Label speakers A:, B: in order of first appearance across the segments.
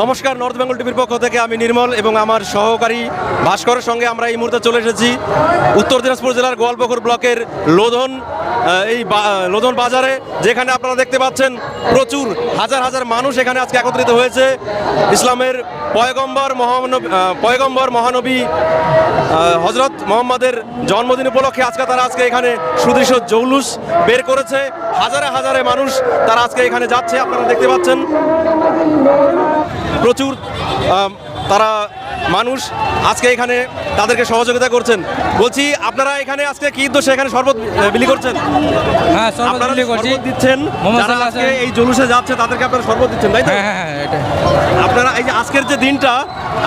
A: নমস্কার নর্থ বেঙ্গল টিভির পক্ষ থেকে আমি নির্মল এবং আমার সহকারী ভাস্করের সঙ্গে আমরা এই মুহূর্তে চলে এসেছি। উত্তর দিনাজপুর জেলার গোয়ালপুকুর ব্লকের লোধন এই লোধন বাজারে, যেখানে আপনারা দেখতে পাচ্ছেন প্রচুর হাজার হাজার মানুষ এখানে আজকে একত্রিত হয়েছে। ইসলামের পয়গম্বর মহানবী পয়গম্বর মহানবী হজরত মোহাম্মদের জন্মদিন উপলক্ষে আজকে তারা আজকে এখানে সুদৃশ্য জৌলুস বের করেছে। হাজারে হাজারে মানুষ তারা আজকে এখানে যাচ্ছে, আপনারা দেখতে পাচ্ছেন। প্রচুর তারা মানুষ আজকে এখানে তাদেরকে সহযোগিতা করছেন। বলছি আপনারা এখানে আজকে কি উদ্দেশ্যে এখানে শরবত বিলি করছেন?
B: হ্যাঁ শরবত বিলি করছি।
A: দিচ্ছেন যারা আজকে এই জুলুসে যাচ্ছে তাদেরকে আপনারা শরবত দিচ্ছেন তাই তো?
B: হ্যাঁ হ্যাঁ হ্যাঁ এটা
A: আপনারা এই যে আজকের যে দিনটা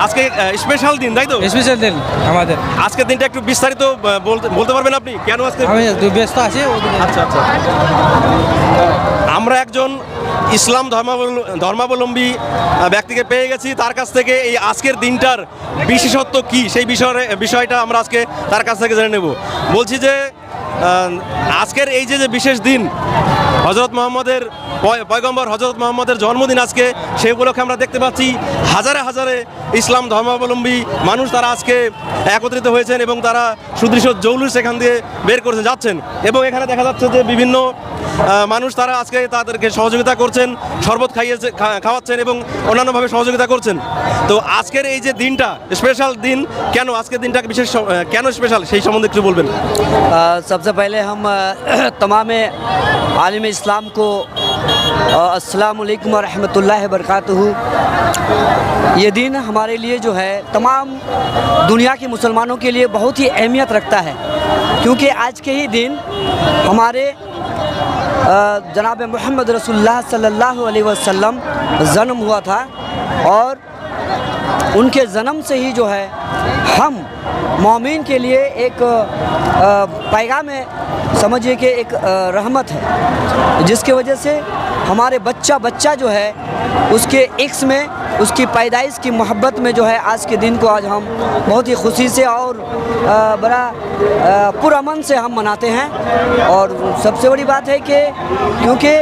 A: আজকে স্পেশাল দিন তাই তো?
B: স্পেশাল দিন আমাদের।
A: আজকের দিনটা একটু বিস্তারিত বলতে বলতে পারবেন আপনি? কেন আজকে?
B: আমি ব্যস্ত আছি
A: আচ্ছা আচ্ছা। আমরা একজন ইসলাম ধর্মাবল- ধর্মাবলম্বী ব্যক্তিকে পেয়ে গেছি। তার কাছ থেকে এই আজকের দিনটার বিশেষত্ব কি? সেই বিষয়ে, বিষয়টা আমরা আজকে তার কাছ থেকে জেনে নেব। বলছি যে আজকের এই যে যে বিশেষ দিন হজরত মোহাম্মদের পয়গম্বর হজরত মোহাম্মদের জন্মদিন আজকে, সেই উপলক্ষে আমরা দেখতে পাচ্ছি হাজারে হাজারে ইসলাম ধর্মাবলম্বী মানুষ তারা আজকে একত্রিত হয়েছেন এবং তারা সুদৃশ্য জৌলুস এখান দিয়ে বের করতে যাচ্ছেন। এবং এখানে দেখা যাচ্ছে যে বিভিন্ন মানুষ তারা আজকে তাদেরকে সহযোগিতা করছেন শরবত খাইয়েছে খা- খাওয়াচ্ছেন এবং অন্যান্যভাবে সহযোগিতা করছেন তো আজকের এই যে দিনটা স্পেশাল দিন কেন আজকের দিনটা বিশেষ স- আহ, কেন স্পেশাল সেই সম্বন্ধে একটু বলবেন
C: अ, सबसे पहले हम अ, तमाम आलम इस्लाम को अस्सलाम वालेकुम रहमतुल्लाह वरकatuh ये दिन हमारे लिए जो है तमाम दुनिया के मुसलमानों के लिए बहुत ही अहमियत रखता है क्योंकि आज के ही दिन हमारे अ, जनाब मोहम्मद रसोल्ला अलैहि वसल्लम जन्म हुआ था और उनके जन्म से ही जो है, हम मोमिन के लिए एक पैगाम है, समझिए कि एक रहमत है, जिसके वजह से हमारे बच्चा बच्चा जो है, उसके इक्स में, उसकी पैदाइश की मोहब्बत में जो है, आज के दिन को आज हम बहुत ही खुशी से और बड़ा पुरअमन से हम मनाते हैं। और सबसे बड़ी बात है कि, क्योंकि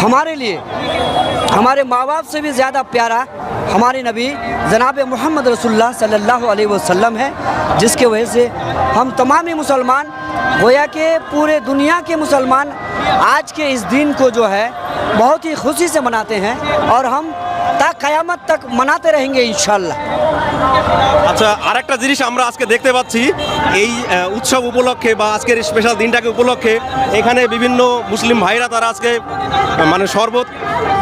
C: हमारे लिए, हमारे माँ बाप से भी ज़्यादा प्यारा हमारे नबी जनाब मोहम्मद रसुल्लाह सल्लल्लाहु अलैहि वसल्लम है जिसके वजह से हम तमाम ही मुसलमान गोया के पूरे दुनिया के मुसलमान आज के इस दिन को जो है बहुत ही खुशी से मनाते हैं और हम ता क़यामत तक मनाते रहेंगे इंशाल्लाह
A: আচ্ছা আরেকটা জিনিস আমরা আজকে দেখতে পাচ্ছি এই আহ, উৎসব উপলক্ষে বা আজকের স্পেশাল দিনটাকে উপলক্ষে এখানে বিভিন্ন মুসলিম ভাইরা তারা আজকে আহ, মানে শরবত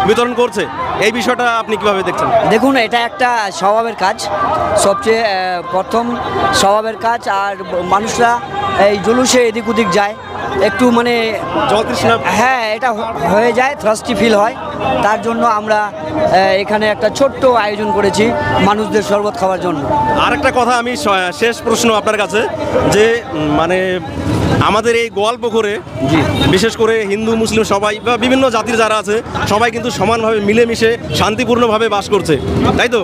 A: বিতরণ করছে এই বিষয়টা আপনি কীভাবে দেখছেন?
C: দেখুন এটা একটা স্বভাবের কাজ। সবচেয়ে প্রথম স্বভাবের কাজ আর মানুষরা এই জুলুসে এদিক ওদিক যায়। একটু মানে হ্যাঁ এটা হয়ে যায় থ্রাস্টি ফিল হয়। তার জন্য আমরা এখানে একটা ছোট্ট আয়োজন করেছি মানুষদের শরবত খাওয়ার জন্য।
A: আর একটা কথা আমি শেষ প্রশ্ন আপনার কাছে যে মানে আমাদের এই গোয়ালপুকুরে বিশেষ করে হিন্দু মুসলিম সবাই বা বিভিন্ন জাতির যারা আছে সবাই কিন্তু সমানভাবে মিলেমিশে শান্তিপূর্ণভাবে বাস করছে তাই তো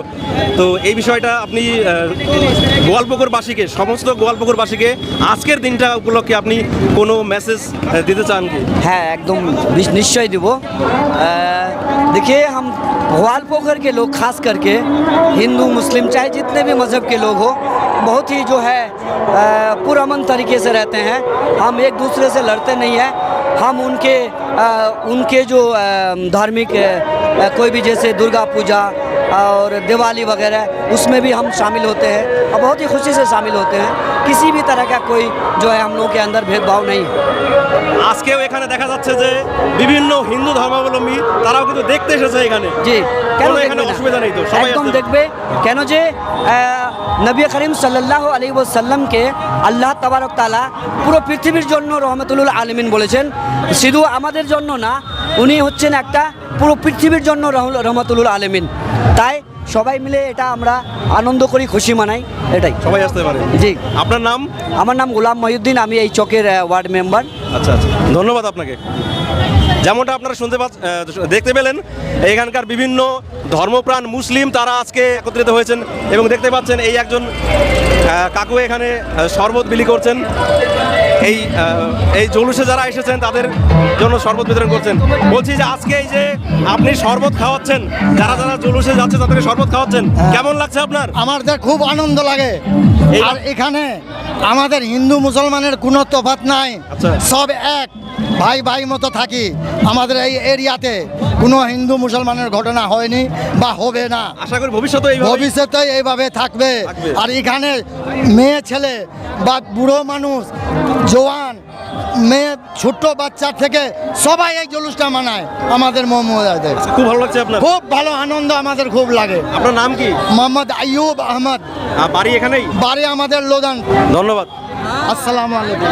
A: তো এই বিষয়টা আপনি আহ, গোয়ালপুকুরবাসীকে সমস্ত গোয়ালপুকুরবাসীকে আজকের দিনটা উপলক্ষে আপনি কোনো মেসেজ দিতে চান কি
C: হ্যাঁ একদম নিশ- निश्चय देवो अ, देखिए हम भोपाल पोखर के लोग खास करके हिंदू मुस्लिम चाहे जितने भी मज़हब के लोग हो बहुत ही जो है पुरमन तरीके से रहते हैं। हम एक दूसरे से लड़ते नहीं हैं। हम उनके आ, उनके जो धार्मिक कोई भी जैसे दुर्गा पूजा और दिवाली वगैरह उसमें भी हम शामिल होते हैं और बहुत ही खुशी से शामिल होते हैं किसी भी तरह का कोई जो है हम लोग के अंदर भेदभाव नहीं है
A: আজকেও এখানে দেখা যাচ্ছে যে বিভিন্ন হিন্দু ধর্মাবলম্বী তারাও কিন্তু দেখতে এসেছে এখানে
C: জি কেন
A: কোনো এখানে
C: দেখবে না?
A: অসুবিধা নেই তো সবাই
C: একদম
A: আসতে-
C: দেখবে কেন যে আহ, নবী করিম সাল্লাহ আলী ওসাল্লামকে আল্লাহ তাবারক তালা পুরো পৃথিবীর জন্য রহমতুল্লাহ আলমিন বলেছেন শুধু আমাদের জন্য না উনি হচ্ছেন একটা পুরো পৃথিবীর জন্য রহম- রহমতুল্লাহ আলমিন তাই সবাই মিলে এটা আমরা আনন্দ করি খুশি মানাই এটাই।
A: সবাই আসতে পারে।
C: জি।
A: আপনার নাম?
C: আমার নাম গোলাম মহিউদ্দিন আমি এই চকের ওয়ার্ড মেম্বার।
A: আচ্ছা আচ্ছা। ধন্যবাদ আপনাকে। যেমনটা আপনারা শুনতে পাচ্ছ আহ, দেখতে পেলেন এখানকার বিভিন্ন ধর্মপ্রাণ মুসলিম তারা আজকে একত্রিত হয়েছেন এবং দেখতে পাচ্ছেন এই একজন কাকু এখানে শরবত বিলি করছেন। এই এই জলুসে যারা এসেছেন তাদের জন্য শরবত বিতরণ করছেন। বলছি যে আজকে এই যে আপনি শরবত খাওয়াচ্ছেন যারা যারা জলুসে যাচ্ছে তাদেরকে শরবত খাওয়াচ্ছেন কেমন লাগছে আপনার?
D: আমাদের খুব আনন্দ লাগে। আর এখানে আমাদের হিন্দু মুসলমানের কোনো তফাত নাই।
A: আচ্ছা।
D: সব এক। ভাই ভাই মতো থাকি। আমাদের এই এরিয়াতে কোনো হিন্দু মুসলমানের ঘটনা হয়নি বা হবে না।
A: আশা করি ভবিষ্যতে এই
D: ভবিষ্যতে এইভাবে থাকবে। আর এখানে মেয়ে ছেলে বা বুড়ো মানুষ জওয়ান মেয়ে ছোট্ট বাচ্চা থেকে সবাই এই জলুসটা মানায় আমাদের মোহাম্মদের
A: খুব ভালো লাগছে আপনার?
D: খুব ভালো আনন্দ আমাদের খুব লাগে।
A: আপনার নাম কি?
D: মোহাম্মদ আইয়ুব আহমদ।
A: বাড়ি এখানেই?
D: বাড়ি আমাদের লোদান।
A: ধন্যবাদ।
D: আসসালামু আলাইকুম।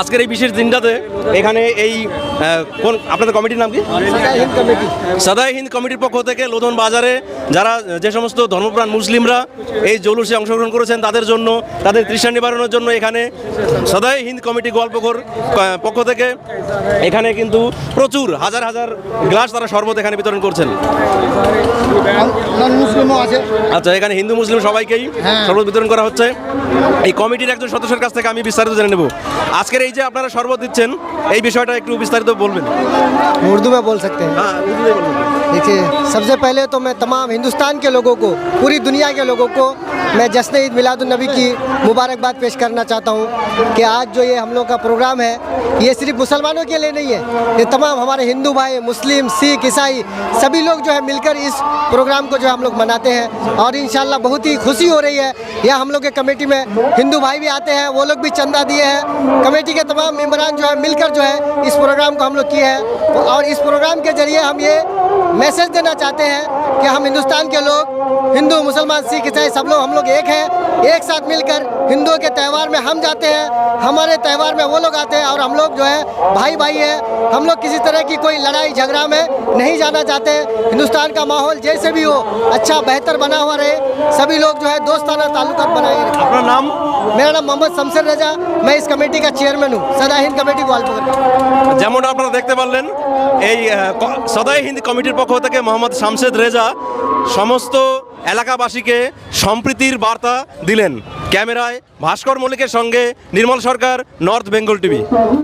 A: আজকের এই বিশেষ দিনটাতে এখানে এই কোন আপনাদের কমিটির নাম কি? সাদাই হিন্দ কমিটির পক্ষ থেকে লোধন বাজারে যারা যে সমস্ত ধর্মপ্রাণ মুসলিমরা এই জলুসে অংশগ্রহণ করেছেন তাদের জন্য তাদের তৃষ্ণা নিবারণের জন্য এখানে সাদাই হিন্দ কমিটি গোয়ালপুকুর পক্ষ থেকে এখানে কিন্তু প্রচুর হাজার হাজার গ্লাস তারা শরবত এখানে বিতরণ করছেন। আচ্ছা এখানে হিন্দু মুসলিম সবাইকেই
D: হ্যাঁ।
A: শরবত বিতরণ করা হচ্ছে। এই কমিটির একজন সদস্যের কাছ থেকে আমি বিস্তারিত জেনে নেব। আজকের এই যে আপনারা শরবত দিচ্ছেন এই বিষয়টা একটু বিস্তারিত বলবেন।
E: উর্দু মে বল সকতে
A: হ্যাঁ উর্দুতে বলবেন।
E: देखिए, सबसे पहले तो मैं तमाम हिंदुस्तान के लोगों को, पूरी दुनिया के लोगों को मैं जश्न ईद मिलादुलनबी की मुबारकबाद पेश करना चाहता हूँ कि आज जो ये हम लोग का प्रोग्राम है, ये सिर्फ़ मुसलमानों के लिए नहीं है, ये तमाम हमारे हिंदू भाई, मुस्लिम, सिख, ईसाई सभी लोग जो है मिलकर इस प्रोग्राम को जो हम लोग मनाते हैं और इन बहुत ही खुशी हो रही है। यह हम लोग के कमेटी में हिंदू भाई भी आते हैं, वो लोग भी चंदा दिए हैं। कमेटी के तमाम मेम्बरान जो है मिलकर जो है इस प्रोग्राम को हम लोग किए हैं और इस प्रोग्राम के ज़रिए हम ये मैसेज देना चाहते हैं कि हम हिंदुस्तान के लोग हिंदू मुसलमान सिख ईसाई सब लोग हम लोग एक हैं एक साथ मिलकर हिंदुओं के त्यौहार में हम जाते हैं हमारे त्यौहार में वो लोग आते हैं और हम लोग जो है भाई भाई हैं। हम लोग किसी तरह की कोई लड़ाई झगड़ा में नहीं जाना चाहते। हिंदुस्तान का माहौल जैसे भी हो अच्छा बेहतर बना हुआ रहे। सभी लोग जो है दोस्ताना ताल्लुक बनाए
A: अपना नाम?
E: मेरा नाम मोहम्मद शमसर रजा। मैं इस कमेटी का चेयरमैन हूँ। सदा हिंद कमेटी को
A: যেমন আপনারা দেখতে পারলেন, এই সদাই হিন্দি কমিটির পক্ষ থেকে মোহাম্মদ শামসেদ রেজা সমস্ত এলাকাবাসীকে সম্প্রীতির বার্তা দিলেন। ক্যামেরায় ভাস্কর মল্লিকের সঙ্গে নির্মল সরকার, নর্থ বেঙ্গল টিভি।